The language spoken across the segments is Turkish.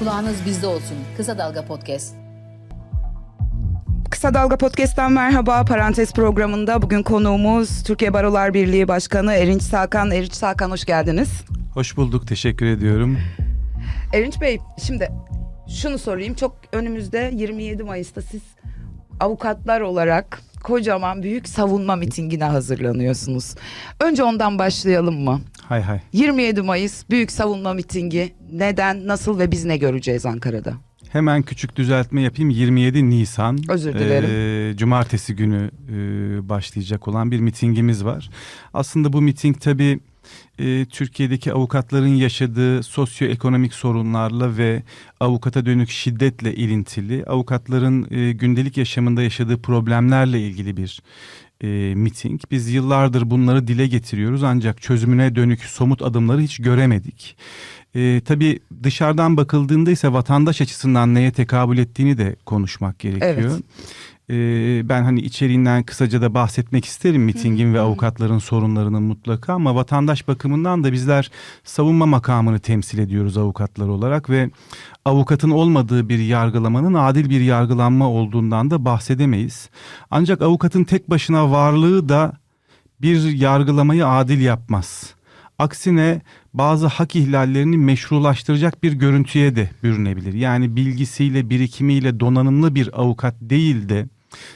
Kulağınız bizde olsun. Kısa Dalga Podcast. Kısa Dalga Podcast'ten merhaba. Parantez programında bugün konuğumuz Türkiye Barolar Birliği Başkanı Erinç Sakan. Erinç Sakan hoş geldiniz. Hoş bulduk, teşekkür ediyorum. Erinç Bey şimdi şunu sorayım. Çok önümüzde 27 Mayıs'ta siz avukatlar olarak kocaman büyük savunma mitingine hazırlanıyorsunuz. Önce ondan başlayalım mı? Hay hay. 27 Mayıs büyük savunma mitingi neden, nasıl ve biz ne göreceğiz Ankara'da? Hemen küçük düzeltme yapayım. 27 Nisan. Özür dilerim. e, cumartesi günü e, başlayacak olan bir mitingimiz var. Aslında bu miting tabii e, Türkiye'deki avukatların yaşadığı sosyoekonomik sorunlarla ve avukata dönük şiddetle ilintili, avukatların e, gündelik yaşamında yaşadığı problemlerle ilgili bir e, miting. Biz yıllardır bunları dile getiriyoruz ancak çözümüne dönük somut adımları hiç göremedik. E, tabii dışarıdan bakıldığında ise vatandaş açısından neye tekabül ettiğini de konuşmak gerekiyor. Evet. E, ben hani içeriğinden kısaca da bahsetmek isterim mitingin ve avukatların sorunlarının mutlaka ama vatandaş bakımından da bizler savunma makamını temsil ediyoruz avukatlar olarak ve avukatın olmadığı bir yargılamanın adil bir yargılanma olduğundan da bahsedemeyiz. Ancak avukatın tek başına varlığı da bir yargılamayı adil yapmaz. Aksine bazı hak ihlallerini meşrulaştıracak bir görüntüye de bürünebilir. Yani bilgisiyle, birikimiyle donanımlı bir avukat değil de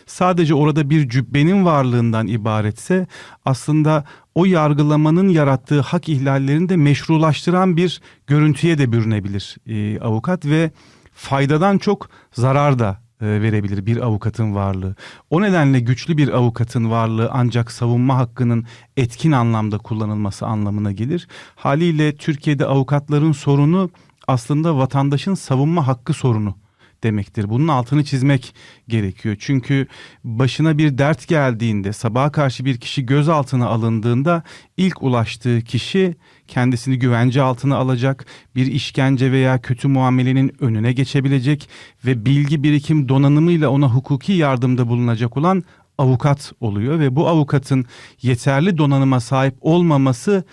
sadece orada bir cübbenin varlığından ibaretse aslında o yargılamanın yarattığı hak ihlallerini de meşrulaştıran bir görüntüye de bürünebilir e, avukat ve faydadan çok zarar da e, verebilir bir avukatın varlığı. O nedenle güçlü bir avukatın varlığı ancak savunma hakkının etkin anlamda kullanılması anlamına gelir. Haliyle Türkiye'de avukatların sorunu aslında vatandaşın savunma hakkı sorunu demektir. Bunun altını çizmek gerekiyor. Çünkü başına bir dert geldiğinde, sabaha karşı bir kişi gözaltına alındığında ilk ulaştığı kişi kendisini güvence altına alacak, bir işkence veya kötü muamelenin önüne geçebilecek ve bilgi birikim donanımıyla ona hukuki yardımda bulunacak olan avukat oluyor ve bu avukatın yeterli donanıma sahip olmaması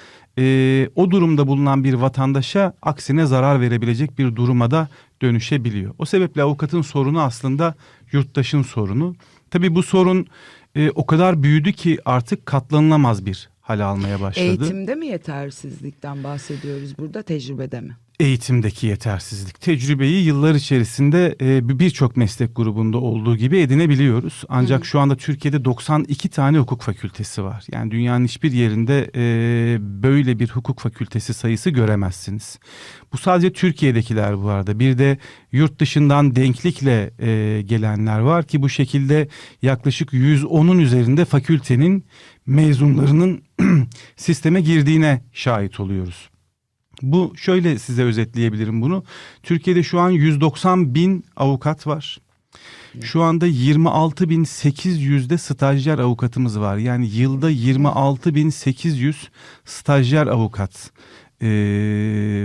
e, o durumda bulunan bir vatandaşa aksine zarar verebilecek bir duruma da dönüşebiliyor. O sebeple avukatın sorunu aslında yurttaşın sorunu. Tabii bu sorun e, o kadar büyüdü ki artık katlanılamaz bir hal almaya başladı. Eğitimde mi yetersizlikten bahsediyoruz burada, tecrübede mi? Eğitimdeki yetersizlik. Tecrübeyi yıllar içerisinde e, birçok meslek grubunda olduğu gibi edinebiliyoruz. Ancak şu anda Türkiye'de 92 tane hukuk fakültesi var. Yani dünyanın hiçbir yerinde e, böyle bir hukuk fakültesi sayısı göremezsiniz. Bu sadece Türkiye'dekiler bu arada. Bir de yurt dışından denklikle e, gelenler var ki bu şekilde yaklaşık 110'un üzerinde fakültenin mezunlarının sisteme girdiğine şahit oluyoruz. Bu şöyle size özetleyebilirim bunu. Türkiye'de şu an 190 bin avukat var. Şu anda 26.800'de stajyer avukatımız var. Yani yılda 26.800 stajyer avukat e,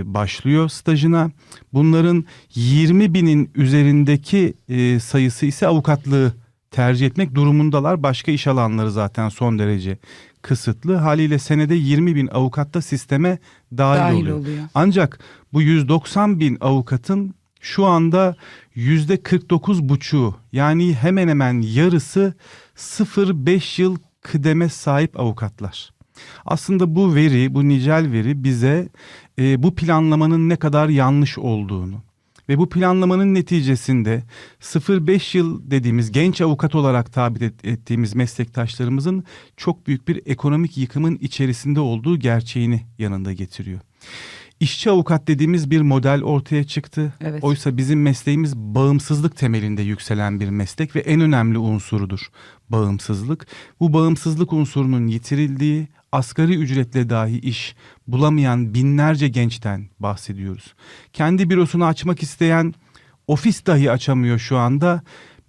başlıyor stajına. Bunların 20 binin üzerindeki e, sayısı ise avukatlığı tercih etmek durumundalar. Başka iş alanları zaten son derece kısıtlı. Haliyle senede 20 bin avukat da sisteme dahil, Dahil oluyor. oluyor. Ancak bu 190 bin avukatın şu anda yüzde 49 buçuğu yani hemen hemen yarısı 0-5 yıl kıdeme sahip avukatlar. Aslında bu veri, bu nicel veri bize e, bu planlamanın ne kadar yanlış olduğunu ve bu planlamanın neticesinde 0-5 yıl dediğimiz genç avukat olarak tabir et- ettiğimiz meslektaşlarımızın çok büyük bir ekonomik yıkımın içerisinde olduğu gerçeğini yanında getiriyor. İşçi avukat dediğimiz bir model ortaya çıktı. Evet. Oysa bizim mesleğimiz bağımsızlık temelinde yükselen bir meslek ve en önemli unsurudur bağımsızlık. Bu bağımsızlık unsurunun yitirildiği asgari ücretle dahi iş bulamayan binlerce gençten bahsediyoruz. Kendi bürosunu açmak isteyen ofis dahi açamıyor şu anda.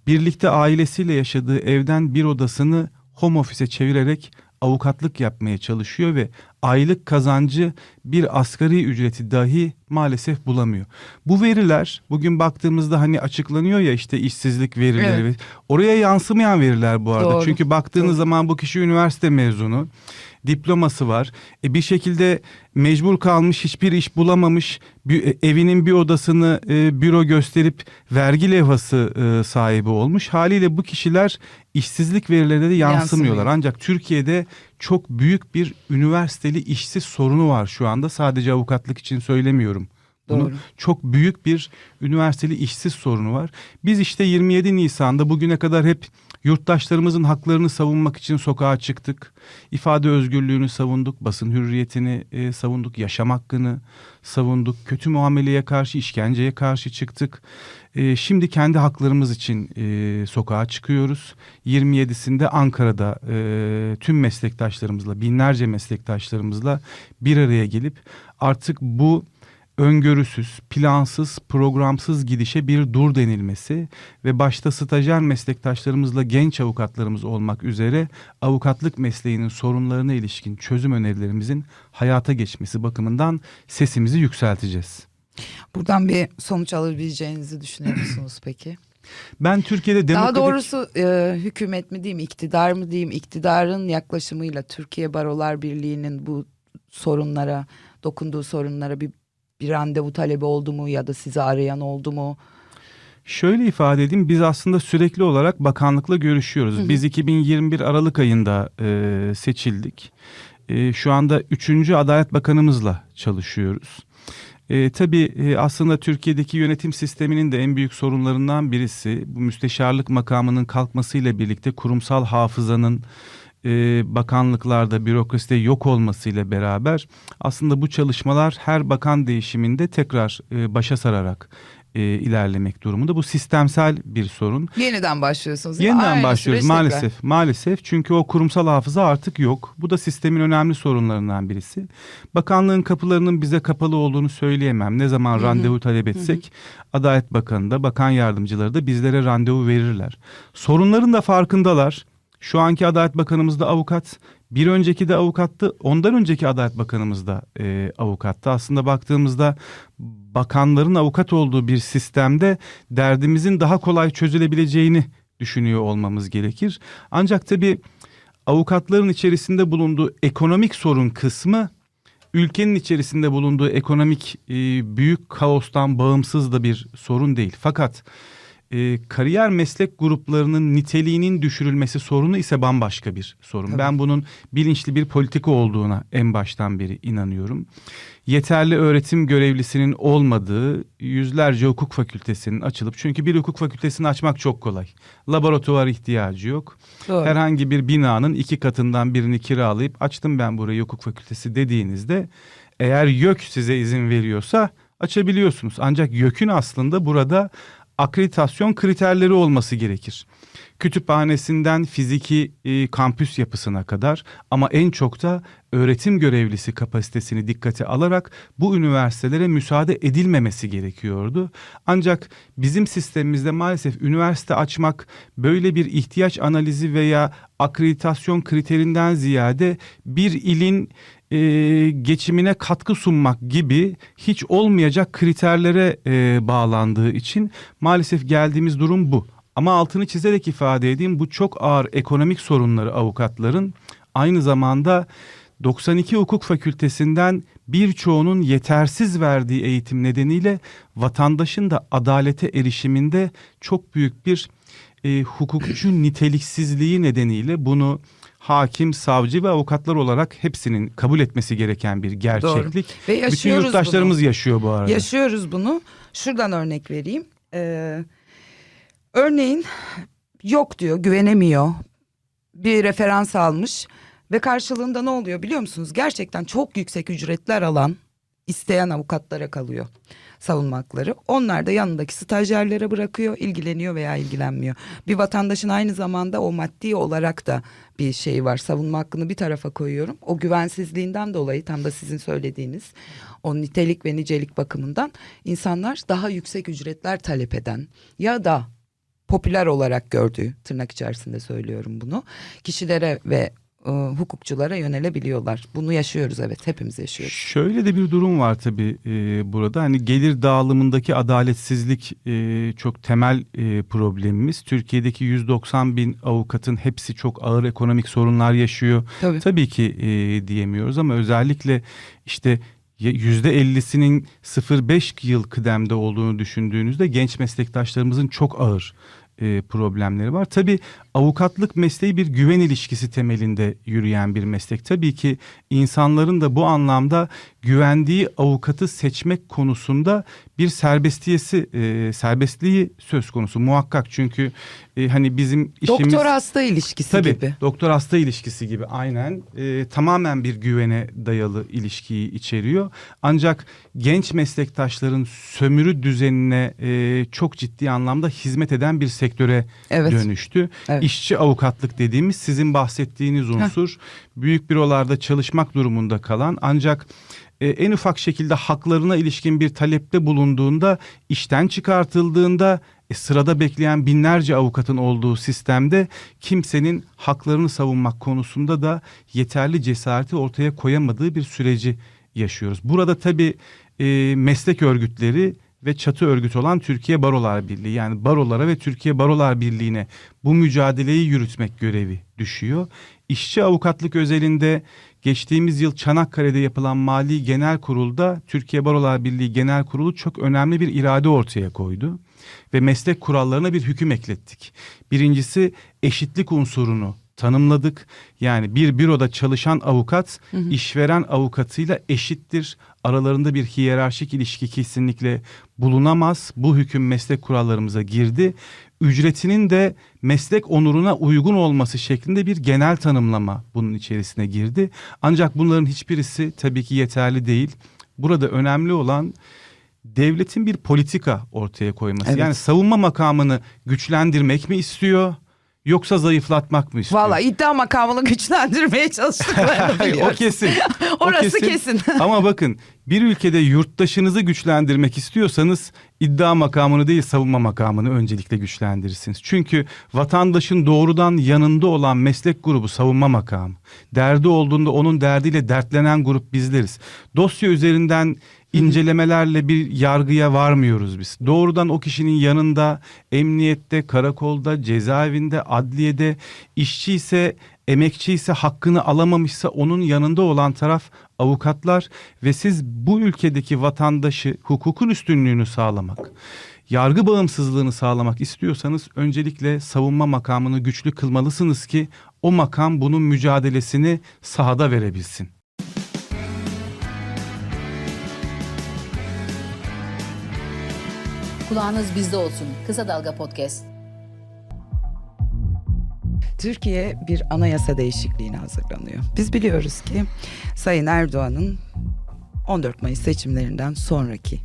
Birlikte ailesiyle yaşadığı evden bir odasını home office'e çevirerek avukatlık yapmaya çalışıyor ve aylık kazancı bir asgari ücreti dahi maalesef bulamıyor. Bu veriler bugün baktığımızda hani açıklanıyor ya işte işsizlik verileri. Evet. Oraya yansımayan veriler bu arada. Doğru, Çünkü baktığınız doğru. zaman bu kişi üniversite mezunu. diploması var. E, bir şekilde mecbur kalmış, hiçbir iş bulamamış, e, evinin bir odasını e, büro gösterip vergi levhası e, sahibi olmuş. Haliyle bu kişiler işsizlik verilerine de yansımıyorlar. Yansımıyor. Ancak Türkiye'de çok büyük bir üniversiteli işsiz sorunu var şu anda. Sadece avukatlık için söylemiyorum. Doğru. çok büyük bir üniversiteli işsiz sorunu var. Biz işte 27 Nisan'da bugüne kadar hep yurttaşlarımızın haklarını savunmak için sokağa çıktık. İfade özgürlüğünü savunduk, basın hürriyetini e, savunduk, yaşam hakkını savunduk. Kötü muameleye karşı, işkenceye karşı çıktık. E, şimdi kendi haklarımız için e, sokağa çıkıyoruz. 27'sinde Ankara'da e, tüm meslektaşlarımızla, binlerce meslektaşlarımızla bir araya gelip artık bu öngörüsüz, plansız, programsız gidişe bir dur denilmesi ve başta stajyer meslektaşlarımızla genç avukatlarımız olmak üzere avukatlık mesleğinin sorunlarına ilişkin çözüm önerilerimizin hayata geçmesi bakımından sesimizi yükselteceğiz. Buradan bir sonuç alabileceğinizi düşünüyor musunuz peki? Ben Türkiye'de demokratik... Daha doğrusu e, hükümet mi diyeyim, iktidar mı diyeyim, iktidarın yaklaşımıyla Türkiye Barolar Birliği'nin bu sorunlara, dokunduğu sorunlara bir bir randevu talebi oldu mu ya da sizi arayan oldu mu? Şöyle ifade edeyim biz aslında sürekli olarak bakanlıkla görüşüyoruz. Biz 2021 Aralık ayında e, seçildik. E, şu anda 3. Adalet Bakanımızla çalışıyoruz. E, tabii e, aslında Türkiye'deki yönetim sisteminin de en büyük sorunlarından birisi bu müsteşarlık makamının kalkmasıyla birlikte kurumsal hafızanın e, bakanlıklarda, bürokraside yok olmasıyla beraber aslında bu çalışmalar her bakan değişiminde tekrar e, başa sararak e, ilerlemek durumunda. Bu sistemsel bir sorun. Yeniden başlıyorsunuz. Yeniden Aynı başlıyoruz süreç tekrar. maalesef. Maalesef çünkü o kurumsal hafıza artık yok. Bu da sistemin önemli sorunlarından birisi. Bakanlığın kapılarının bize kapalı olduğunu söyleyemem. Ne zaman randevu talep etsek Adalet Bakanı da bakan yardımcıları da bizlere randevu verirler. Sorunların da farkındalar. Şu anki Adalet Bakanımız da avukat. Bir önceki de avukattı. Ondan önceki Adalet Bakanımız da e, avukattı. Aslında baktığımızda bakanların avukat olduğu bir sistemde derdimizin daha kolay çözülebileceğini düşünüyor olmamız gerekir. Ancak tabii avukatların içerisinde bulunduğu ekonomik sorun kısmı ülkenin içerisinde bulunduğu ekonomik e, büyük kaostan bağımsız da bir sorun değil. Fakat e, kariyer meslek gruplarının niteliğinin düşürülmesi sorunu ise bambaşka bir sorun. Tabii. Ben bunun bilinçli bir politika olduğuna en baştan beri inanıyorum. Yeterli öğretim görevlisinin olmadığı yüzlerce hukuk fakültesinin açılıp çünkü bir hukuk fakültesini açmak çok kolay. Laboratuvar ihtiyacı yok. Doğru. Herhangi bir binanın iki katından birini kiralayıp açtım ben burayı hukuk fakültesi dediğinizde eğer YÖK size izin veriyorsa açabiliyorsunuz. Ancak YÖK'ün aslında burada akreditasyon kriterleri olması gerekir. Kütüphanesinden fiziki e, kampüs yapısına kadar ama en çok da öğretim görevlisi kapasitesini dikkate alarak bu üniversitelere müsaade edilmemesi gerekiyordu. Ancak bizim sistemimizde maalesef üniversite açmak böyle bir ihtiyaç analizi veya akreditasyon kriterinden ziyade bir ilin e, geçimine katkı sunmak gibi hiç olmayacak kriterlere e, bağlandığı için maalesef geldiğimiz durum bu. Ama altını çizerek ifade edeyim bu çok ağır ekonomik sorunları avukatların aynı zamanda 92 hukuk fakültesinden birçoğunun yetersiz verdiği eğitim nedeniyle vatandaşın da adalete erişiminde çok büyük bir e, hukukçu niteliksizliği nedeniyle bunu hakim, savcı ve avukatlar olarak hepsinin kabul etmesi gereken bir gerçeklik. Ve Bütün yaşıyoruz yurttaşlarımız yaşıyor bu arada. Yaşıyoruz bunu. Şuradan örnek vereyim. Ee, örneğin yok diyor, güvenemiyor. Bir referans almış ve karşılığında ne oluyor biliyor musunuz? Gerçekten çok yüksek ücretler alan isteyen avukatlara kalıyor savunma hakları. Onlar da yanındaki stajyerlere bırakıyor, ilgileniyor veya ilgilenmiyor. Bir vatandaşın aynı zamanda o maddi olarak da bir şey var. Savunma hakkını bir tarafa koyuyorum. O güvensizliğinden dolayı tam da sizin söylediğiniz o nitelik ve nicelik bakımından insanlar daha yüksek ücretler talep eden ya da popüler olarak gördüğü tırnak içerisinde söylüyorum bunu kişilere ve e, hukukçulara yönelebiliyorlar. Bunu yaşıyoruz evet hepimiz yaşıyoruz. Şöyle de bir durum var tabii e, burada. Hani gelir dağılımındaki adaletsizlik e, çok temel e, problemimiz. Türkiye'deki 190 bin avukatın hepsi çok ağır ekonomik sorunlar yaşıyor. Tabii. Tabii ki e, diyemiyoruz ama özellikle işte %50'sinin 0,5 yıl kıdemde olduğunu düşündüğünüzde genç meslektaşlarımızın çok ağır e, problemleri var. Tabii avukatlık mesleği bir güven ilişkisi temelinde yürüyen bir meslek. Tabii ki insanların da bu anlamda güvendiği avukatı seçmek konusunda bir serbestiyesi, e, serbestliği söz konusu muhakkak. Çünkü e, hani bizim işimiz... Doktor hasta ilişkisi Tabii, gibi. doktor hasta ilişkisi gibi aynen e, tamamen bir güvene dayalı ilişkiyi içeriyor. Ancak genç meslektaşların sömürü düzenine e, çok ciddi anlamda hizmet eden bir sektöre Evet. dönüştü. Evet. İşçi avukatlık dediğimiz sizin bahsettiğiniz unsur büyük bürolarda çalışmak durumunda kalan ancak e, en ufak şekilde haklarına ilişkin bir talepte bulunduğunda işten çıkartıldığında e, sırada bekleyen binlerce avukatın olduğu sistemde kimsenin haklarını savunmak konusunda da yeterli cesareti ortaya koyamadığı bir süreci yaşıyoruz. Burada tabii e, meslek örgütleri ve çatı örgüt olan Türkiye Barolar Birliği yani barolara ve Türkiye Barolar Birliği'ne bu mücadeleyi yürütmek görevi düşüyor. İşçi avukatlık özelinde geçtiğimiz yıl Çanakkale'de yapılan Mali Genel Kurul'da Türkiye Barolar Birliği Genel Kurulu çok önemli bir irade ortaya koydu ve meslek kurallarına bir hüküm eklettik. Birincisi eşitlik unsurunu tanımladık. Yani bir büroda çalışan avukat işveren avukatıyla eşittir. Aralarında bir hiyerarşik ilişki kesinlikle bulunamaz. Bu hüküm meslek kurallarımıza girdi. Ücretinin de meslek onuruna uygun olması şeklinde bir genel tanımlama bunun içerisine girdi. Ancak bunların hiçbirisi tabii ki yeterli değil. Burada önemli olan devletin bir politika ortaya koyması. Evet. Yani savunma makamını güçlendirmek mi istiyor yoksa zayıflatmak mı istiyor? Valla iddia makamını güçlendirmeye çalıştıklarını o kesin. O Orası kesin. Ama bakın bir ülkede yurttaşınızı güçlendirmek istiyorsanız iddia makamını değil savunma makamını öncelikle güçlendirirsiniz. Çünkü vatandaşın doğrudan yanında olan meslek grubu savunma makamı. Derdi olduğunda onun derdiyle dertlenen grup bizleriz. Dosya üzerinden incelemelerle bir yargıya varmıyoruz biz. Doğrudan o kişinin yanında emniyette, karakolda, cezaevinde, adliyede işçi ise emekçi ise hakkını alamamışsa onun yanında olan taraf avukatlar ve siz bu ülkedeki vatandaşı hukukun üstünlüğünü sağlamak, yargı bağımsızlığını sağlamak istiyorsanız öncelikle savunma makamını güçlü kılmalısınız ki o makam bunun mücadelesini sahada verebilsin. Kulağınız bizde olsun. Kısa Dalga Podcast. Türkiye bir anayasa değişikliğine hazırlanıyor. Biz biliyoruz ki Sayın Erdoğan'ın 14 Mayıs seçimlerinden sonraki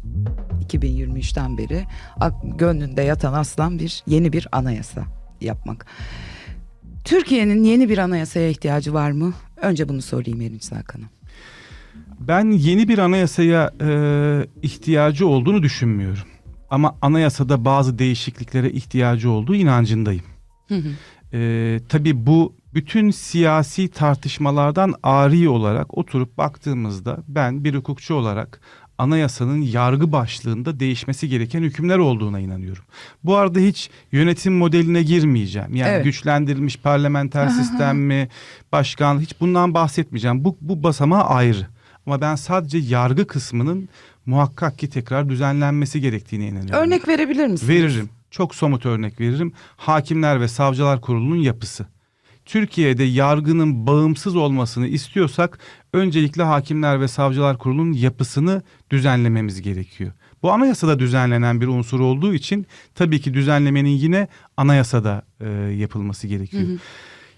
2023'ten beri gönlünde yatan aslan bir yeni bir anayasa yapmak. Türkiye'nin yeni bir anayasaya ihtiyacı var mı? Önce bunu sorayım Erinç Hakan'a. Ben yeni bir anayasaya e, ihtiyacı olduğunu düşünmüyorum. Ama anayasada bazı değişikliklere ihtiyacı olduğu inancındayım. E, tabii bu bütün siyasi tartışmalardan ari olarak oturup baktığımızda ben bir hukukçu olarak anayasanın yargı başlığında değişmesi gereken hükümler olduğuna inanıyorum. Bu arada hiç yönetim modeline girmeyeceğim. Yani Evet. güçlendirilmiş parlamenter sistem mi, başkan hiç bundan bahsetmeyeceğim. Bu, bu basamağı ayrı. Ama ben sadece yargı kısmının muhakkak ki tekrar düzenlenmesi gerektiğine inanıyorum. Örnek verebilir misiniz? Veririm. Çok somut örnek veririm. Hakimler ve Savcılar Kurulu'nun yapısı. Türkiye'de yargının bağımsız olmasını istiyorsak öncelikle Hakimler ve Savcılar Kurulu'nun yapısını düzenlememiz gerekiyor. Bu anayasada düzenlenen bir unsur olduğu için tabii ki düzenlemenin yine anayasada e, yapılması gerekiyor.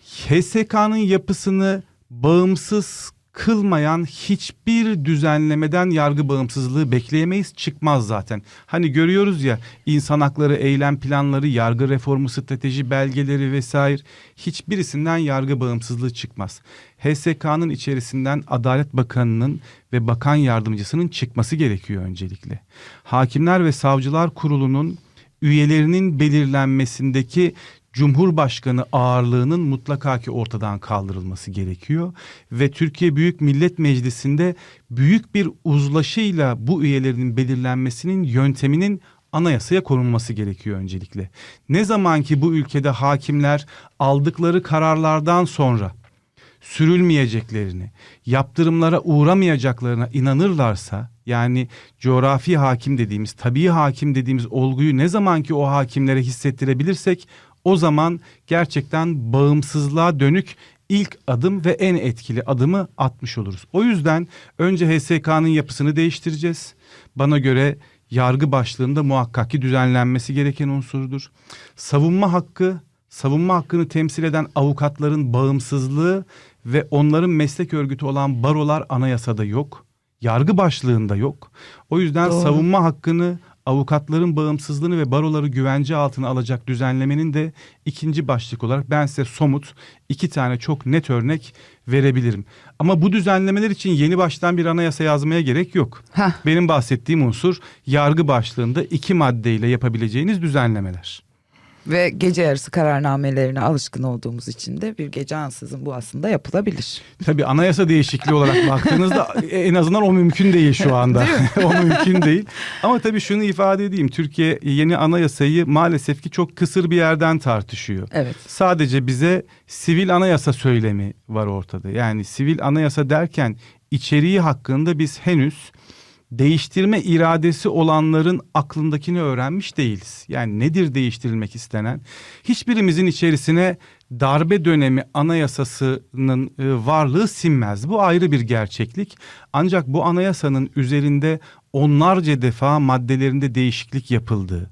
HSK'nın yapısını bağımsız kılmayan hiçbir düzenlemeden yargı bağımsızlığı bekleyemeyiz çıkmaz zaten. Hani görüyoruz ya insan hakları eylem planları, yargı reformu strateji belgeleri vesaire hiçbirisinden yargı bağımsızlığı çıkmaz. HSK'nın içerisinden Adalet Bakanı'nın ve bakan yardımcısının çıkması gerekiyor öncelikle. Hakimler ve Savcılar Kurulu'nun üyelerinin belirlenmesindeki Cumhurbaşkanı ağırlığının mutlaka ki ortadan kaldırılması gerekiyor ve Türkiye Büyük Millet Meclisi'nde büyük bir uzlaşıyla bu üyelerinin belirlenmesinin yönteminin anayasaya konulması gerekiyor öncelikle. Ne zaman ki bu ülkede hakimler aldıkları kararlardan sonra sürülmeyeceklerini, yaptırımlara uğramayacaklarına inanırlarsa yani coğrafi hakim dediğimiz, tabii hakim dediğimiz olguyu ne zaman ki o hakimlere hissettirebilirsek o zaman gerçekten bağımsızlığa dönük ilk adım ve en etkili adımı atmış oluruz. O yüzden önce HSK'nın yapısını değiştireceğiz. Bana göre yargı başlığında muhakkak ki düzenlenmesi gereken unsurdur. Savunma hakkı, savunma hakkını temsil eden avukatların bağımsızlığı ve onların meslek örgütü olan barolar anayasada yok. Yargı başlığında yok. O yüzden Doğru. savunma hakkını avukatların bağımsızlığını ve baroları güvence altına alacak düzenlemenin de ikinci başlık olarak ben size somut iki tane çok net örnek verebilirim. Ama bu düzenlemeler için yeni baştan bir anayasa yazmaya gerek yok. Heh. Benim bahsettiğim unsur yargı başlığında iki maddeyle yapabileceğiniz düzenlemeler. Ve gece yarısı kararnamelerine alışkın olduğumuz için de bir gece ansızın bu aslında yapılabilir. Tabii anayasa değişikliği olarak baktığınızda en azından o mümkün değil şu anda. o mümkün değil. Ama tabii şunu ifade edeyim. Türkiye yeni anayasayı maalesef ki çok kısır bir yerden tartışıyor. Evet. Sadece bize sivil anayasa söylemi var ortada. Yani sivil anayasa derken içeriği hakkında biz henüz değiştirme iradesi olanların aklındakini öğrenmiş değiliz. Yani nedir değiştirilmek istenen? Hiçbirimizin içerisine darbe dönemi anayasasının e, varlığı sinmez. Bu ayrı bir gerçeklik. Ancak bu anayasanın üzerinde onlarca defa maddelerinde değişiklik yapıldığı,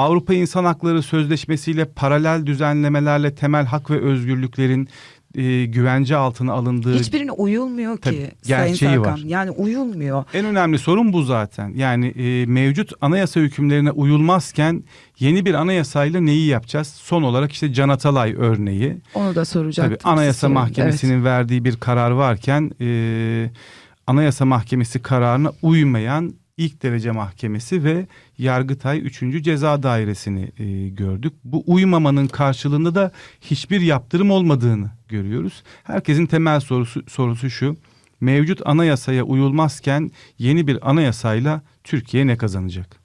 Avrupa İnsan Hakları Sözleşmesi ile paralel düzenlemelerle temel hak ve özgürlüklerin e, güvence altına alındığı Hiçbirine uyulmuyor ki Tabii, Sayın gerçeği Serkan. var. Yani uyulmuyor. En önemli sorun bu zaten. Yani e, mevcut anayasa hükümlerine uyulmazken yeni bir anayasayla neyi yapacağız? Son olarak işte Can Atalay örneği. Onu da soracaktım. Tabii Anayasa size. Mahkemesi'nin verdiği bir karar varken e, Anayasa Mahkemesi kararına uymayan ilk derece mahkemesi ve Yargıtay 3. Ceza Dairesi'ni e, gördük. Bu uymamanın karşılığında da hiçbir yaptırım olmadığını görüyoruz. Herkesin temel sorusu, sorusu şu. Mevcut anayasaya uyulmazken yeni bir anayasayla Türkiye ne kazanacak?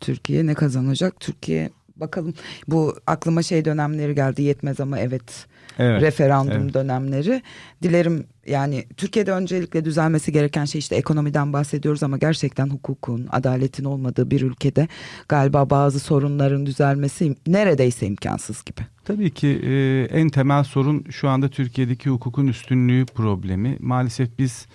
Türkiye ne kazanacak? Türkiye bakalım bu aklıma şey dönemleri geldi yetmez ama evet, Evet. referandum evet. dönemleri. Dilerim yani Türkiye'de öncelikle düzelmesi gereken şey işte ekonomiden bahsediyoruz ama gerçekten hukukun, adaletin olmadığı bir ülkede galiba bazı sorunların düzelmesi neredeyse imkansız gibi. Tabii ki e, en temel sorun şu anda Türkiye'deki hukukun üstünlüğü problemi. Maalesef biz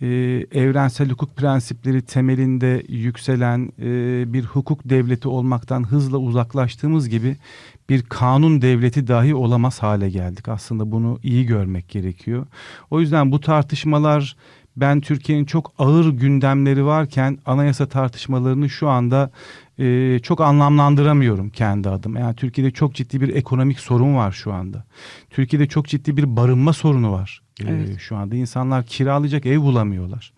e, evrensel hukuk prensipleri temelinde yükselen e, bir hukuk devleti olmaktan hızla uzaklaştığımız gibi bir kanun devleti dahi olamaz hale geldik. Aslında bunu iyi görmek gerekiyor. O yüzden bu tartışmalar ben Türkiye'nin çok ağır gündemleri varken anayasa tartışmalarını şu anda e, çok anlamlandıramıyorum kendi adıma. Yani Türkiye'de çok ciddi bir ekonomik sorun var şu anda. Türkiye'de çok ciddi bir barınma sorunu var e, Evet. şu anda. İnsanlar kiralayacak ev bulamıyorlar.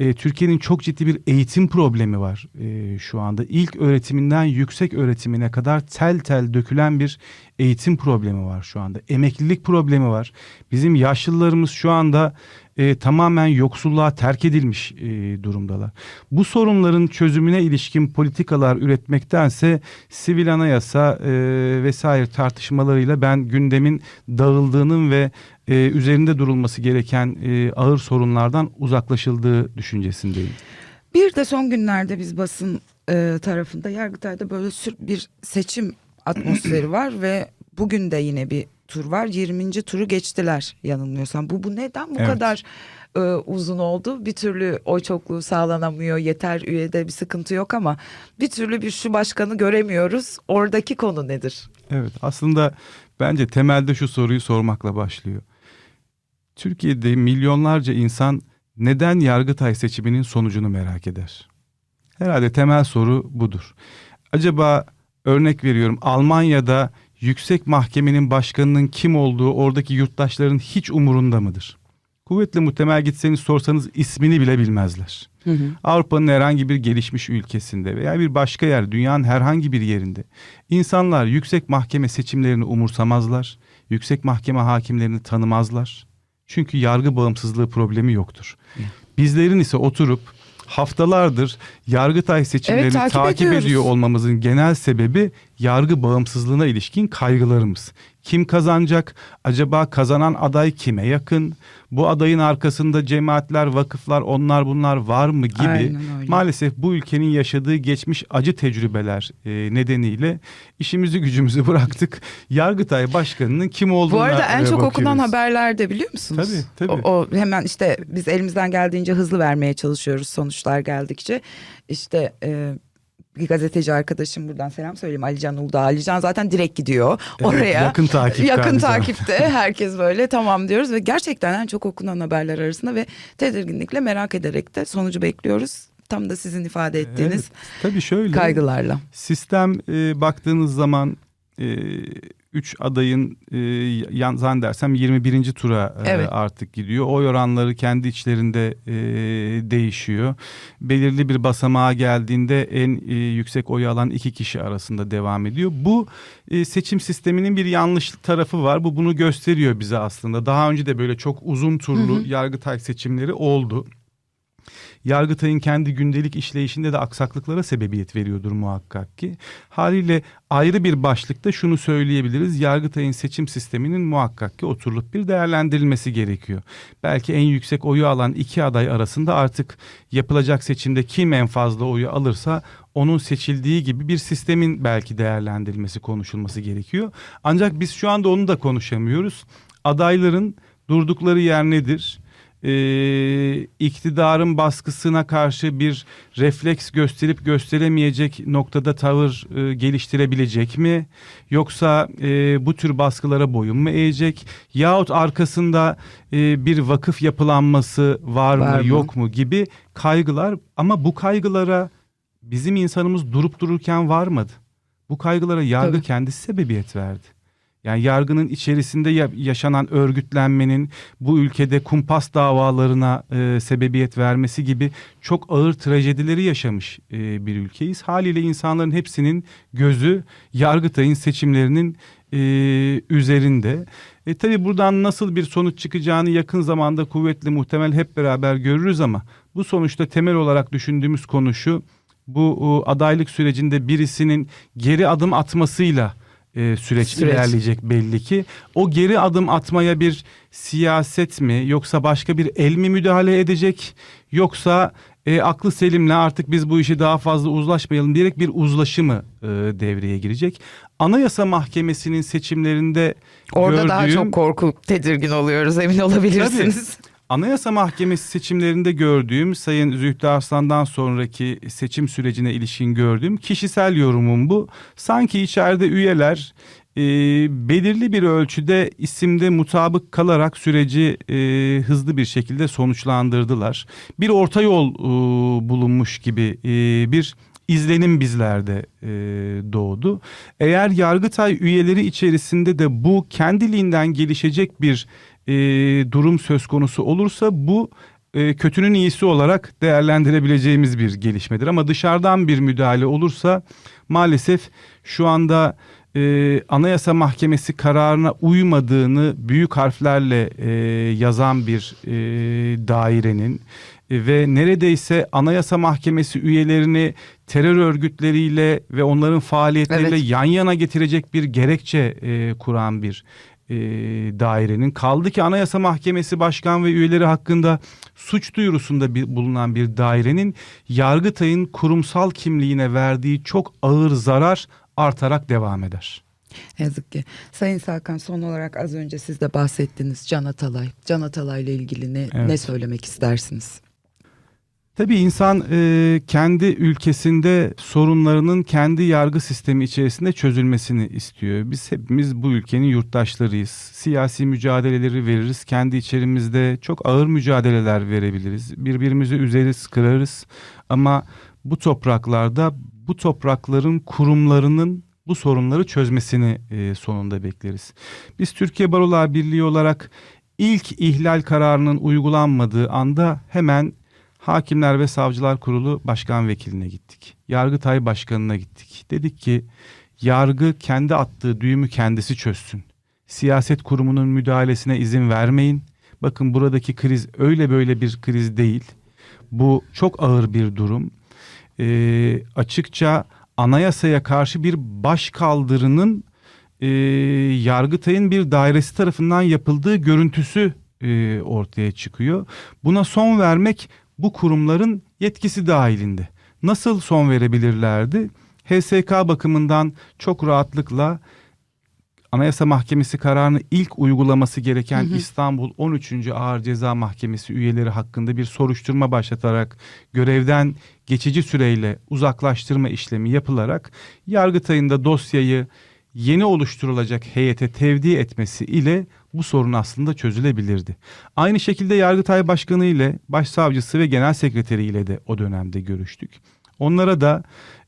E, Türkiye'nin çok ciddi bir eğitim problemi var e, şu anda. İlk öğretiminden yüksek öğretimine kadar tel tel dökülen bir eğitim problemi var şu anda. Emeklilik problemi var. Bizim yaşlılarımız şu anda e, tamamen yoksulluğa terk edilmiş e, durumdalar. Bu sorunların çözümüne ilişkin politikalar üretmektense sivil anayasa e, vesaire tartışmalarıyla ben gündemin dağıldığının ve e, üzerinde durulması gereken e, ağır sorunlardan uzaklaşıldığı düşüncesindeyim. Bir de son günlerde biz basın e, tarafında Yargıtay'da böyle bir seçim atmosferi var ve bugün de yine bir tur var. 20. turu geçtiler yanılmıyorsam. Bu bu neden bu Evet. kadar e, uzun oldu? Bir türlü oy çokluğu sağlanamıyor. Yeter üyede bir sıkıntı yok ama bir türlü bir şu başkanı göremiyoruz. Oradaki konu nedir? Evet aslında bence temelde şu soruyu sormakla başlıyor. Türkiye'de milyonlarca insan neden Yargıtay seçiminin sonucunu merak eder? Herhalde temel soru budur. Acaba örnek veriyorum Almanya'da yüksek mahkemenin başkanının kim olduğu oradaki yurttaşların hiç umurunda mıdır? Kuvvetle muhtemel gitseniz sorsanız ismini bile bilmezler. Avrupa'nın herhangi bir gelişmiş ülkesinde veya bir başka yer, dünyanın herhangi bir yerinde insanlar yüksek mahkeme seçimlerini umursamazlar. Yüksek mahkeme hakimlerini tanımazlar. Çünkü yargı bağımsızlığı problemi yoktur. Bizlerin ise oturup haftalardır Yargıtay seçimlerini Evet, takip, takip ediyoruz. ediyor olmamızın genel sebebi yargı bağımsızlığına ilişkin kaygılarımız. Kim kazanacak? Acaba kazanan aday kime yakın? Bu adayın arkasında cemaatler, vakıflar, onlar bunlar var mı gibi maalesef bu ülkenin yaşadığı geçmiş acı tecrübeler e, nedeniyle işimizi gücümüzü bıraktık. Yargıtay Başkanı'nın kim olduğuna Bu arada en çok okunan bakıyoruz. haberlerde biliyor musunuz? Tabii, tabii. O, o hemen işte biz elimizden geldiğince hızlı vermeye çalışıyoruz sonuçlar geldikçe. İşte e, bir gazeteci arkadaşım buradan selam söyleyeyim Alican Uludağ. Alican zaten direkt gidiyor Evet, oraya. yakın takipte Yakın Alican. takipte herkes böyle tamam diyoruz ve gerçekten en çok okunan haberler arasında ve tedirginlikle merak ederek de sonucu bekliyoruz. Tam da sizin ifade ettiğiniz Evet, tabii şöyle. kaygılarla. Sistem e, baktığınız zaman e, üç adayın e, yan, zannedersem 21. tura e, Evet. artık gidiyor. Oy oranları kendi içlerinde e, değişiyor. Belirli bir basamağa geldiğinde en e, yüksek oyu alan iki kişi arasında devam ediyor. Bu e, seçim sisteminin bir yanlış tarafı var. Bu bunu gösteriyor bize aslında. Daha önce de böyle çok uzun turlu yargıtay seçimleri oldu. Yargıtay'ın kendi gündelik işleyişinde de aksaklıklara sebebiyet veriyordur muhakkak ki. Haliyle ayrı bir başlıkta şunu söyleyebiliriz. Yargıtay'ın seçim sisteminin muhakkak ki oturulup bir değerlendirilmesi gerekiyor. Belki en yüksek oyu alan iki aday arasında artık yapılacak seçimde kim en fazla oyu alırsa onun seçildiği gibi bir sistemin belki değerlendirilmesi konuşulması gerekiyor. Ancak biz şu anda onu da konuşamıyoruz. Adayların durdukları yer nedir? Ee, iktidarın baskısına karşı bir refleks gösterip gösteremeyecek noktada tavır e, geliştirebilecek mi? Yoksa e, bu tür baskılara boyun mu eğecek? Yahut arkasında e, bir vakıf yapılanması var, Var mı, mı? yok mu gibi kaygılar ama bu kaygılara bizim insanımız durup dururken varmadı. Bu kaygılara yargı Tabii. kendisi sebebiyet verdi. Yani yargının içerisinde ya- yaşanan örgütlenmenin bu ülkede kumpas davalarına e, sebebiyet vermesi gibi çok ağır trajedileri yaşamış e, bir ülkeyiz. Haliyle insanların hepsinin gözü Yargıtay'ın seçimlerinin e, üzerinde. E tabi buradan nasıl bir sonuç çıkacağını yakın zamanda kuvvetli muhtemel hep beraber görürüz ama bu sonuçta temel olarak düşündüğümüz konu şu. Bu adaylık sürecinde birisinin geri adım atmasıyla e, süreç, Süreç. ilerleyecek belli ki. O geri adım atmaya bir siyaset mi yoksa başka bir el mi müdahale edecek yoksa e, aklı selimle artık biz bu işi daha fazla uzlaşmayalım diyerek bir uzlaşı mı e, devreye girecek? Anayasa Mahkemesi'nin seçimlerinde Orada daha gördüğüm- çok korku tedirgin oluyoruz emin olabilirsiniz. Anayasa Mahkemesi seçimlerinde gördüğüm Sayın Zühtü Arslan'dan sonraki seçim sürecine ilişkin gördüğüm kişisel yorumum bu. Sanki içeride üyeler e, belirli bir ölçüde isimde mutabık kalarak süreci e, hızlı bir şekilde sonuçlandırdılar. Bir orta yol e, bulunmuş gibi e, bir izlenim bizlerde e, doğdu. Eğer Yargıtay üyeleri içerisinde de bu kendiliğinden gelişecek bir e, durum söz konusu olursa bu e, kötünün iyisi olarak değerlendirebileceğimiz bir gelişmedir. Ama dışarıdan bir müdahale olursa maalesef şu anda e, Anayasa Mahkemesi kararına uymadığını büyük harflerle e, yazan bir e, dairenin e, ve neredeyse Anayasa Mahkemesi üyelerini terör örgütleriyle ve onların faaliyetleriyle Evet. yan yana getirecek bir gerekçe e, kuran bir e, dairenin kaldı ki Anayasa Mahkemesi Başkan ve üyeleri hakkında suç duyurusunda bir, bulunan bir dairenin Yargıtay'ın kurumsal kimliğine verdiği çok ağır zarar artarak devam eder. Yazık ki. Sayın Hakan son olarak az önce siz de bahsettiniz Can Atalay. Can Atalay'la ilgili ne, Evet. ne söylemek istersiniz? Tabii insan e, kendi ülkesinde sorunlarının kendi yargı sistemi içerisinde çözülmesini istiyor. Biz hepimiz bu ülkenin yurttaşlarıyız. Siyasi mücadeleleri veririz. Kendi içerimizde çok ağır mücadeleler verebiliriz. Birbirimizi üzeriz, kırarız. Ama bu topraklarda bu toprakların kurumlarının bu sorunları çözmesini e, sonunda bekleriz. Biz Türkiye Barolar Birliği olarak ilk ihlal kararının uygulanmadığı anda hemen Hakimler ve Savcılar Kurulu Başkan Vekiline gittik. Yargıtay Başkanı'na gittik. Dedik ki yargı kendi attığı düğümü kendisi çözsün. Siyaset kurumunun müdahalesine izin vermeyin. Bakın buradaki kriz öyle böyle bir kriz değil. Bu çok ağır bir durum. Ee, açıkça anayasaya karşı bir baş kaldırının e, Yargıtay'ın bir dairesi tarafından yapıldığı görüntüsü e, ortaya çıkıyor. Buna son vermek bu kurumların yetkisi dahilinde. Nasıl son verebilirlerdi? HSK bakımından çok rahatlıkla Anayasa Mahkemesi kararını ilk uygulaması gereken İstanbul 13. Ağır Ceza Mahkemesi üyeleri hakkında bir soruşturma başlatarak görevden geçici süreyle uzaklaştırma işlemi yapılarak Yargıtay'ın da dosyayı yeni oluşturulacak heyete tevdi etmesi ile bu sorun aslında çözülebilirdi. Aynı şekilde Yargıtay Başkanı ile Başsavcısı ve Genel Sekreteri ile de o dönemde görüştük. Onlara da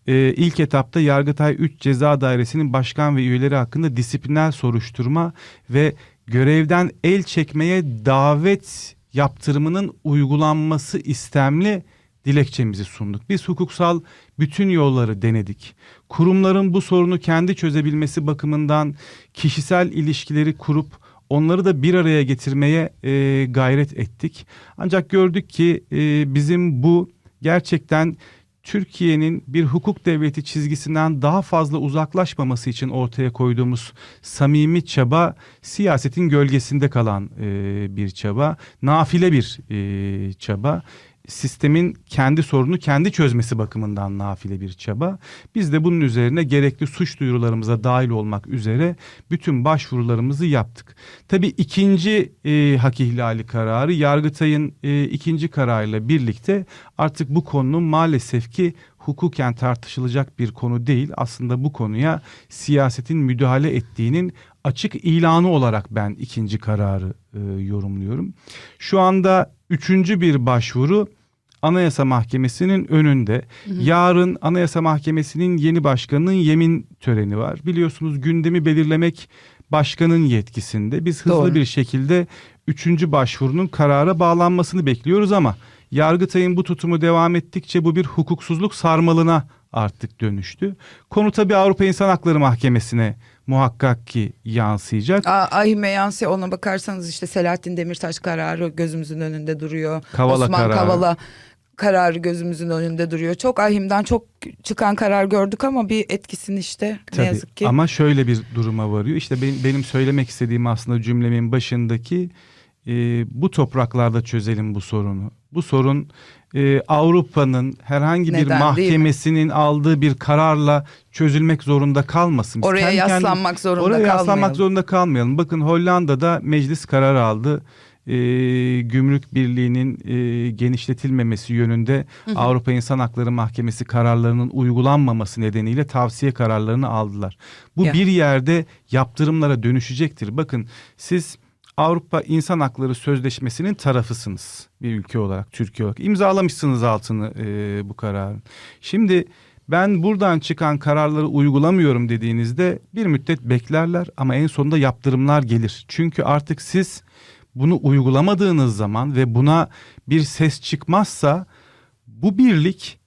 e, ilk etapta Yargıtay 3 Ceza Dairesi'nin başkan ve üyeleri hakkında disipliner soruşturma ve görevden el çekmeye davet yaptırımının uygulanması istemli dilekçemizi sunduk. Biz hukuksal bütün yolları denedik. Kurumların bu sorunu kendi çözebilmesi bakımından kişisel ilişkileri kurup onları da bir araya getirmeye e, gayret ettik. Ancak gördük ki e, bizim bu gerçekten Türkiye'nin bir hukuk devleti çizgisinden daha fazla uzaklaşmaması için ortaya koyduğumuz samimi çaba siyasetin gölgesinde kalan e, bir çaba, nafile bir e, çaba sistemin kendi sorunu kendi çözmesi bakımından nafile bir çaba. Biz de bunun üzerine gerekli suç duyurularımıza dahil olmak üzere bütün başvurularımızı yaptık. Tabii ikinci e, hak ihlali kararı Yargıtay'ın e, ikinci kararıyla birlikte artık bu konunun maalesef ki hukuken tartışılacak bir konu değil. Aslında bu konuya siyasetin müdahale ettiğinin açık ilanı olarak ben ikinci kararı e, yorumluyorum. Şu anda üçüncü bir başvuru Anayasa Mahkemesi'nin önünde. Yarın Anayasa Mahkemesi'nin yeni başkanının yemin töreni var. Biliyorsunuz gündemi belirlemek başkanın yetkisinde. Biz hızlı Doğru. bir şekilde üçüncü başvurunun karara bağlanmasını bekliyoruz ama Yargıtay'ın bu tutumu devam ettikçe bu bir hukuksuzluk sarmalına artık dönüştü. Konu tabii Avrupa İnsan Hakları Mahkemesi'ne muhakkak ki yansıyacak. Ahime Yansi ona bakarsanız işte Selahattin Demirtaş kararı gözümüzün önünde duruyor. Kavala Osman kararı. Kavala kararı gözümüzün önünde duruyor. Çok ahimden çok çıkan karar gördük ama bir etkisini işte ne Tabii, yazık ki. Ama şöyle bir duruma varıyor. İşte benim, benim söylemek istediğim aslında cümlemin başındaki e, bu topraklarda çözelim bu sorunu. Bu sorun e, Avrupa'nın herhangi bir Neden, mi? mahkemesinin aldığı bir kararla çözülmek zorunda kalmasın. Biz Oraya kendi yaslanmak zorunda Oraya yaslanmak kalmayalım. zorunda kalmayalım. Bakın Hollanda'da meclis karar aldı. E, gümrük birliğinin e, genişletilmemesi yönünde Avrupa İnsan Hakları Mahkemesi kararlarının uygulanmaması nedeniyle tavsiye kararlarını aldılar. Bu Ya. bir yerde yaptırımlara dönüşecektir. Bakın siz Avrupa İnsan Hakları Sözleşmesi'nin tarafısınız bir ülke olarak, Türkiye olarak. İmzalamışsınız altını e, bu kararın. Şimdi ben buradan çıkan kararları uygulamıyorum dediğinizde bir müddet beklerler ama en sonunda yaptırımlar gelir. Çünkü artık siz bunu uygulamadığınız zaman ve buna bir ses çıkmazsa bu birlik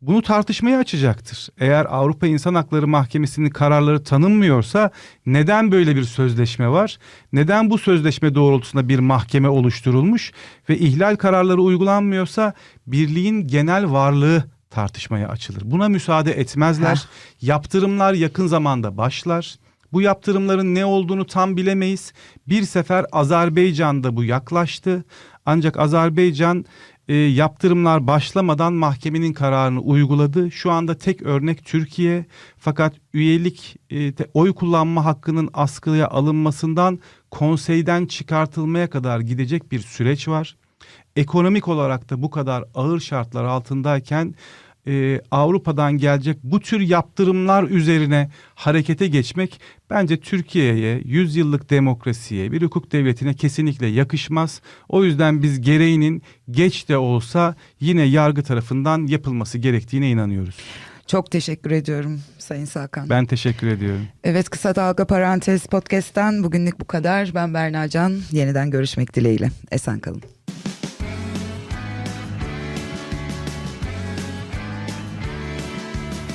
bunu tartışmaya açacaktır. Eğer Avrupa İnsan Hakları Mahkemesi'nin kararları tanınmıyorsa neden böyle bir sözleşme var? Neden bu sözleşme doğrultusunda bir mahkeme oluşturulmuş ve ihlal kararları uygulanmıyorsa birliğin genel varlığı tartışmaya açılır. Buna müsaade etmezler. Yaptırımlar yakın zamanda başlar. Bu yaptırımların ne olduğunu tam bilemeyiz. Bir sefer Azerbaycan'da bu yaklaştı. Ancak Azerbaycan e, yaptırımlar başlamadan mahkemenin kararını uyguladı. Şu anda tek örnek Türkiye. Fakat üyelik e, oy kullanma hakkının askıya alınmasından konseyden çıkartılmaya kadar gidecek bir süreç var. Ekonomik olarak da bu kadar ağır şartlar altındayken e, Avrupa'dan gelecek bu tür yaptırımlar üzerine harekete geçmek bence Türkiye'ye, yüzyıllık demokrasiye, bir hukuk devletine kesinlikle yakışmaz. O yüzden biz gereğinin geç de olsa yine yargı tarafından yapılması gerektiğine inanıyoruz. Çok teşekkür ediyorum Sayın Sakan. Ben teşekkür ediyorum. Evet Kısa Dalga Parantez Podcast'ten bugünlük bu kadar. Ben Berna Can. Yeniden görüşmek dileğiyle. Esen kalın.